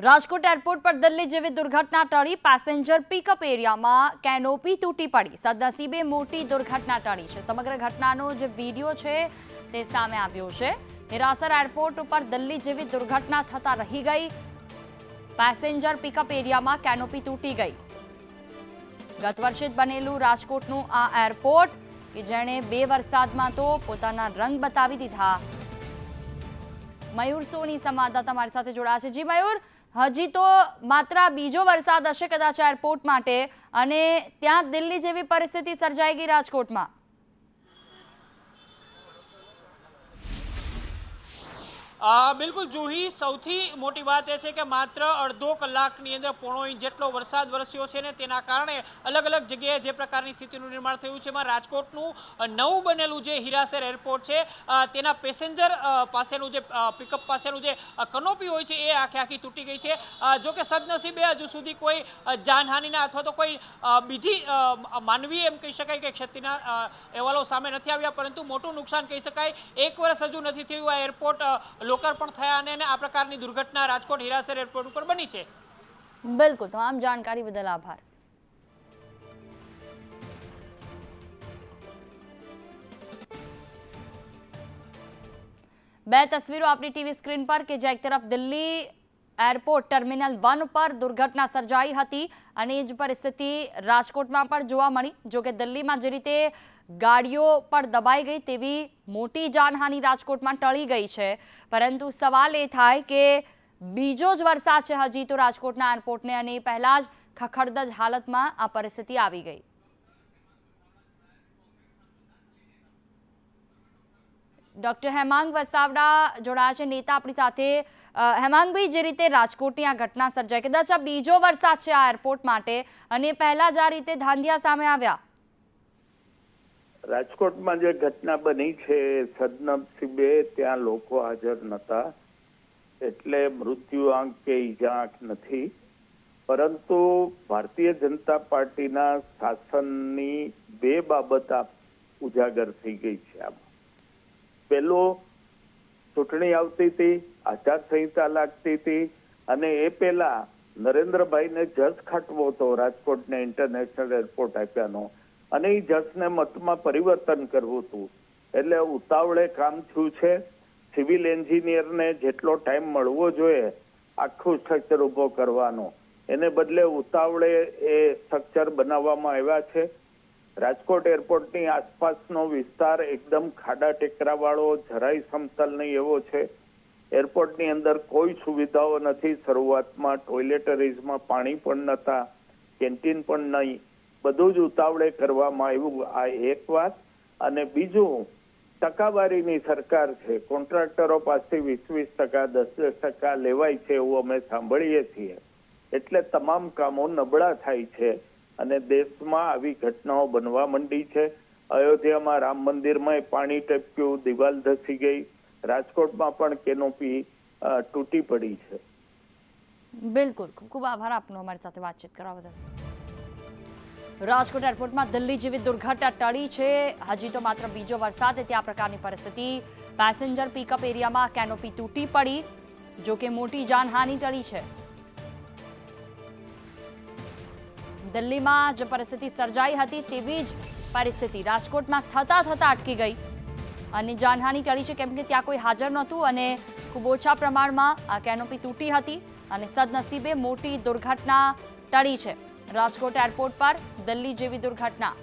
Rajkot airport પર દિલ્હી જેવી દુર્ઘટના ટળી પેસેન્જર પિકઅપ એરિયામાં કેનોપી તૂટી પડી. સદનસીબે મોટી દુર્ઘટના ટળી છે. સમગ્ર ઘટનાનો જે વીડિયો છે તે સામે આવ્યો છે. હિરાસર એરપોર્ટ ઉપર દિલ્હી જેવી દુર્ઘટના થતા રહી ગઈ. પેસેન્જર પિકઅપ એરિયામાં કેનોપી તૂટી ગઈ. ગત વર્ષે જ બનેલું રાજકોટનું આ એરપોર્ટ, કે જેણે બે વરસાદમાં તો પોતાના રંગ બતાવી દીધા. મયુર સોની સંવાદદાતા મારી સાથે જોડાયા છે. જી મયુર હજી તો માત્ર બીજો વરસાદ હશે કદાચ એરપોર્ટ માટે અને ત્યાં દિલ્હી જેવી પરિસ્થિતિ સર્જાઈ ગઈ રાજકોટમાં. બિલકુલ, જુહી સૌથી મોટી વાત એ છે કે માત્ર અડધો કલાકની અંદર પોણો ઇંચ જેટલો વરસાદ વરસ્યો છે ને તેના કારણે અલગ અલગ જગ્યાએ જે પ્રકારની સ્થિતિનું નિર્માણ થયું છે, એમાં રાજકોટનું નવું બનેલું જે હીરાસેર એરપોર્ટ છે તેના પેસેન્જર પાસેનું જે પિકઅપ પાસેનું જે કનોપી હોય છે એ આખે આખી તૂટી ગઈ છે. જો કે સદનસીબે હજુ સુધી કોઈ જાનહાનિના અથવા તો કોઈ બીજી માનવી એમ કહી શકાય કે ક્ષતિના અહેવાલો સામે નથી આવ્યા, પરંતુ મોટું નુકસાન કહી શકાય. એક વર્ષ હજુ નથી થયું આ એરપોર્ટ લોકાર્પણ થયા અને આ પ્રકારની દુર્ઘટના રાજકોટ હીરાસર એરપોર્ટ ઉપર બની છે. બિલકુલ, તમામ જાણકારી બદલ આભાર. બે તસવીરો આપણી ટીવી સ્ક્રીન પર કે જે એક તરફ દિલ્હી એરપોર્ટ ટર્મિનલ વન પર દુર્ઘટના સર્જાઈ હતી અને એ જ પરિસ્થિતિ રાજકોટમાં પણ જોવા મળી. જો કે દિલ્હીમાં જે રીતે ગાડીઓ પણ દબાઈ ગઈ તેવી મોટી જાનહાનિ રાજકોટમાં ટળી ગઈ છે. પરંતુ સવાલ એ થાય કે બીજો જ વરસાદ છે હજી તો રાજકોટના એરપોર્ટને અને પહેલા જ ખખડદજ હાલતમાં આ પરિસ્થિતિ આવી ગઈ. ડોક્ટર હેમાંગ વસાવડા જોડાયા છે. નેતા આપણી સાથે હેમાંગભાઈ, જે રીતે રાજકોટની આ ઘટના સર્જાઈ, કદાચ આ બીજો વરસાદ છે આ એરપોર્ટ માટે, અને પહેલા જ આ રીતે ધાંધિયા સામે આવ્યા. રાજકોટમાં જે ઘટના બની છે સદનસીબે ત્યાં લોકો હાજર નતા, એટલે મૃત્યુ આંક કે ઈજા નથી. પરંતુ ભારતીય જનતા પાર્ટીના શાસનની બે બાબત ઉજાગર થઈ ગઈ છે આમાં. પેલો ચૂંટણી આવતી હતી આચારસંહિતા લાગતી હતી અને એ પહેલા નરેન્દ્રભાઈને જજ ખાટવો હતો, રાજકોટને ઇન્ટરનેશનલ એરપોર્ટ આપ્યાનો. અને એ જજને મતમાં પરિવર્તન કરવું હતું. એટલે ઉતાવળે કામ થયું છે. સિવિલ એન્જિનિયરને જેટલો ટાઈમ મળવો જોઈએ, આખું સ્ટ્રક્ચર ઊભો કરવાનો. એને બદલે ઉતાવળે એ સ્ટ્રક્ચર બનાવવામાં આવ્યા છે. રાજકોટ એરપોર્ટની આસપાસનો વિસ્તાર એકદમ ખાડા ટેકરાવાળો, જરાય સમતલ નહીં એવો છે. એરપોર્ટની અંદર કોઈ સુવિધાઓ નથી. શરૂઆતમાં ટોયલેટરીઝમાં પાણી પણ નહોતા, કેન્ટીન પણ નહીં. બધું જ ઉતાવળે કરવામાં આવ્યું. આ એક વાત. અને બીજું, ટકાવારીની સરકાર છે. કોન્ટ્રાક્ટરો પાસેથી વીસ વીસ ટકા દસ દસ ટકા લેવાય છે એવું અમે સાંભળીએ છીએ. એટલે તમામ કામો નબળા થાય છે. અને દેશમાં આવી ઘટનાઓ બનવા માંડી છે. અયોધ્યામાં રામ મંદિરમાં પાણી ટપક્યું, દિવાલ ધસી ગઈ. રાજકોટમાં પણ કેનોપી તૂટી પડી છે. બિલકુલ. ખૂબ ખૂબ આભાર આપનો અમારી સાથે વાતચીત કરવા બદલ. રાજકોટ એરપોર્ટમાં દિલ્હી જેવી દુર્ઘટના ટળી છે. હજી તો માત્ર બીજો વરસાદ ત્યાં પ્રકારની પરિસ્થિતિ. પેસેન્જર પિકઅપ એરિયામાં કેનોપી તૂટી પડી. જોકે મોટી જાનહાનિ ટળી છે. દિલ્હીમાં જે પરિસ્થિતિ સર્જાઈ હતી તેવી જ પરિસ્થિતિ. રાજકોટમાં થતા થતા અટકી ગઈ. અને જાનહાની ટળી છે કેમ કે ત્યાં કોઈ હાજર નહોતું અને ખૂબ ઓછા પ્રમાણમાં આ કેનોપી તૂટી હતી અને સદનસીબે મોટી દુર્ઘટના ટળી છે. રાજકોટ એરપોર્ટ પર દિલ્હી જેવી દુર્ઘટના.